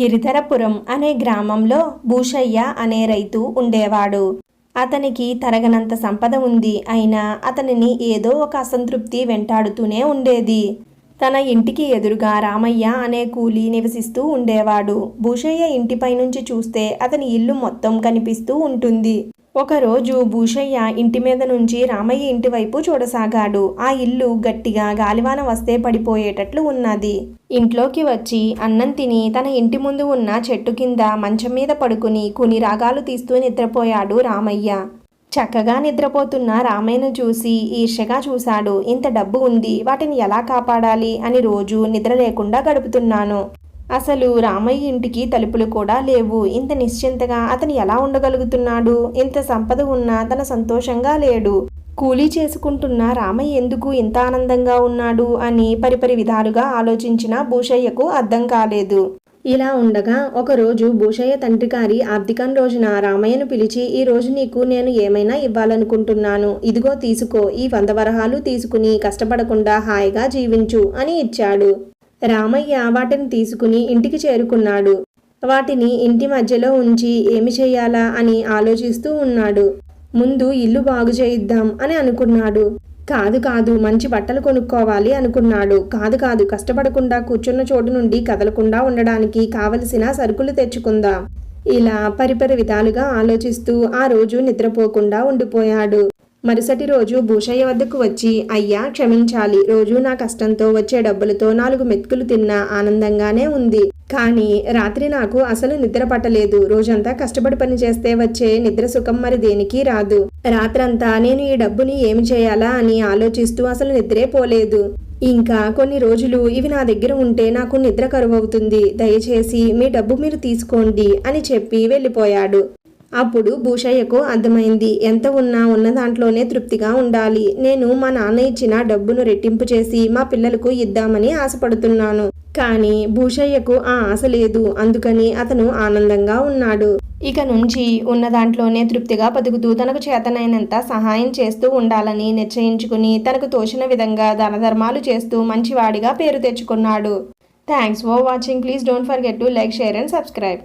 గిరిధరపురం అనే గ్రామంలో భూషయ్య అనే రైతు ఉండేవాడు. అతనికి తరగనంత సంపద ఉంది. అయినా అతనిని ఏదో ఒక అసంతృప్తి వెంటాడుతూనే ఉండేది. తన ఇంటికి ఎదురుగా రామయ్య అనే కూలి నివసిస్తూ ఉండేవాడు. భూషయ్య ఇంటిపై నుంచి చూస్తే అతని ఇల్లు మొత్తం కనిపిస్తూ ఉంటుంది. ఒకరోజు భూషయ్య ఇంటి మీద నుంచి రామయ్య ఇంటి వైపు చూడసాగాడు. ఆ ఇల్లు గట్టిగా గాలివాన వస్తే పడిపోయేటట్లు ఉన్నది. ఇంట్లోకి వచ్చి అన్నం తిని తన ఇంటి ముందు ఉన్న చెట్టు కింద మంచం మీద పడుకుని కొన్ని రాగాలు తీస్తూ నిద్రపోయాడు రామయ్య. చక్కగా నిద్రపోతున్న రామయ్యను చూసి ఈర్ష్యగా చూశాడు. ఇంత డబ్బు ఉంది వాటిని ఎలా కాపాడాలి అని రోజు నిద్ర లేకుండా గడుపుతున్నాను. అసలు రామయ్య ఇంటికి తలుపులు కూడా లేవు. ఇంత నిశ్చింతగా అతను ఎలా ఉండగలుగుతున్నాడు? ఇంత సంపద ఉన్నా తన సంతోషంగా లేడు. కూలీ చేసుకుంటున్న రామయ్య ఎందుకు ఇంత ఆనందంగా ఉన్నాడు అని పరిపరి విధాలుగా ఆలోచించిన భూషయ్యకు అర్థం కాలేదు. ఇలా ఉండగా ఒకరోజు భూషయ్య తండ్రి గారి ఆర్థికం రోజున రామయ్యను పిలిచి ఈ రోజు నీకు నేను ఏమైనా ఇవ్వాలనుకుంటున్నాను? ఇదిగో తీసుకో. ఈ వంద వరహాలు తీసుకుని కష్టపడకుండా హాయిగా జీవించు అని ఇచ్చాడు. రామయ్య వాటిని తీసుకుని ఇంటికి చేరుకున్నాడు. వాటిని ఇంటి మధ్యలో ఉంచి ఏమి చేయాలా అని ఆలోచిస్తూ ఉన్నాడు. ముందు ఇల్లు బాగు చేయిద్దాం అని అనుకున్నాడు. కాదు కాదు మంచి బట్టలు కొనుక్కోవాలి అనుకున్నాడు. కాదు కాదు కష్టపడకుండా కూర్చున్న చోటు నుండి కదలకుండా ఉండడానికి కావలసిన సరుకులు తెచ్చుకుందాం. ఇలా పరిపరి విధాలుగా ఆలోచిస్తూ ఆ రోజు నిద్రపోకుండా ఉండిపోయాడు. మరుసటి రోజు భూషయ్య వద్దకు వచ్చి అయ్యా క్షమించాలి. రోజు నా కష్టంతో వచ్చే డబ్బులతో నాలుగు మెతుకులు తిన్నా ఆనందంగానే ఉంది. కానీ రాత్రి నాకు అసలు నిద్ర పట్టలేదు. రోజంతా కష్టపడి పని చేస్తే వచ్చే నిద్ర సుఖం మరి దేనికి రాదు. రాత్రంతా నేను ఈ డబ్బుని ఏమి చేయాలా అని ఆలోచిస్తూ అసలు నిద్రే పోలేదు. ఇంకా కొన్ని రోజులు ఇవి నా దగ్గర ఉంటే నాకు నిద్ర కరువవుతుంది. దయచేసి మీ డబ్బు మీరు తీసుకోండి అని చెప్పి వెళ్ళిపోయాడు. అప్పుడు భూషయ్యకు అర్థమైంది. ఎంత ఉన్నా ఉన్న దాంట్లోనే తృప్తిగా ఉండాలి. నేను మా నాన్న ఇచ్చిన డబ్బును రెట్టింపు చేసి మా పిల్లలకు ఇద్దామని ఆశపడుతున్నాను. కానీ భూషయ్యకు ఆ ఆశ లేదు. అందుకని అతను ఆనందంగా ఉన్నాడు. ఇక నుంచి ఉన్న దాంట్లోనే తృప్తిగా బతుకుతూ తనకు చేతనైనంత సహాయం చేస్తూ ఉండాలని నిశ్చయించుకుని తనకు తోచిన విధంగా దాన చేస్తూ మంచివాడిగా పేరు తెచ్చుకున్నాడు. Thanks for watching please don't forget to like share and subscribe